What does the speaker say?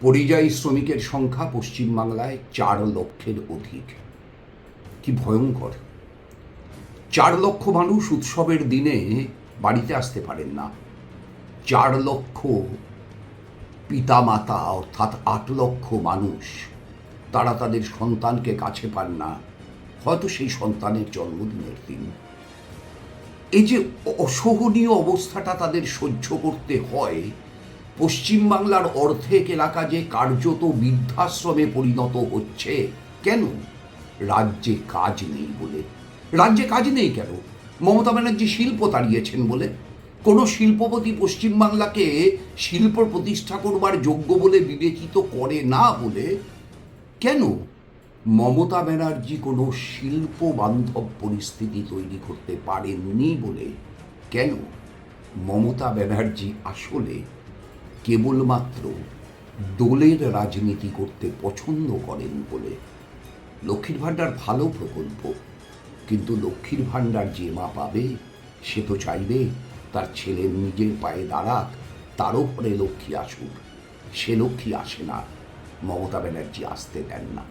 পরিযায়ী শ্রমিকের সংখ্যা পশ্চিমবাংলায় চার লক্ষের অধিক। কি ভয়ঙ্কর। চার লক্ষ মানুষ উৎসবের দিনে বাড়িতে আসতে পারেন না। চার লক্ষ পিতামাতা, অর্থাৎ আট লক্ষ মানুষ, তারা তাদের সন্তানকে কাছে পান না। হয়তো সেই সন্তানের জন্মদিনের দিন। এই যে অসহনীয় অবস্থাটা তাদের সহ্য করতে হয় পশ্চিমবাংলার অর্ধেক এলাকা যে কার্যত বৃদ্ধাশ্রমে পরিণত হচ্ছে, কেন? রাজ্যে কাজ নেই বলে। রাজ্যে কাজ নেই কেন? মমতা ব্যানার্জি শিল্প তাড়িয়েছেন বলে। কোনো শিল্পপতি পশ্চিমবাংলাকে শিল্প প্রতিষ্ঠা করবার যোগ্য বলে বিবেচিত করে না বলে, কেন? মমতা ব্যানার্জি কোনো শিল্প বান্ধব পরিস্থিতি তৈরি করতে পারেননি বলে, কেন? মমতা ব্যানার্জি আসলে কেবলমাত্র দোলের রাজনীতি করতে পছন্দ করেন বলে লক্ষ্মীর ভাণ্ডার ভালো প্রকল্প, কিন্তু লক্ষ্মীর ভাণ্ডার যে মা পাবে, সে তো চাইবে তার ছেলে নিজের পায়ে দাঁড়াক তারও পরে লক্ষ্মী আসুক। সে লক্ষ্মী আসে না, মমতা ব্যানার্জি আসতে দেন না।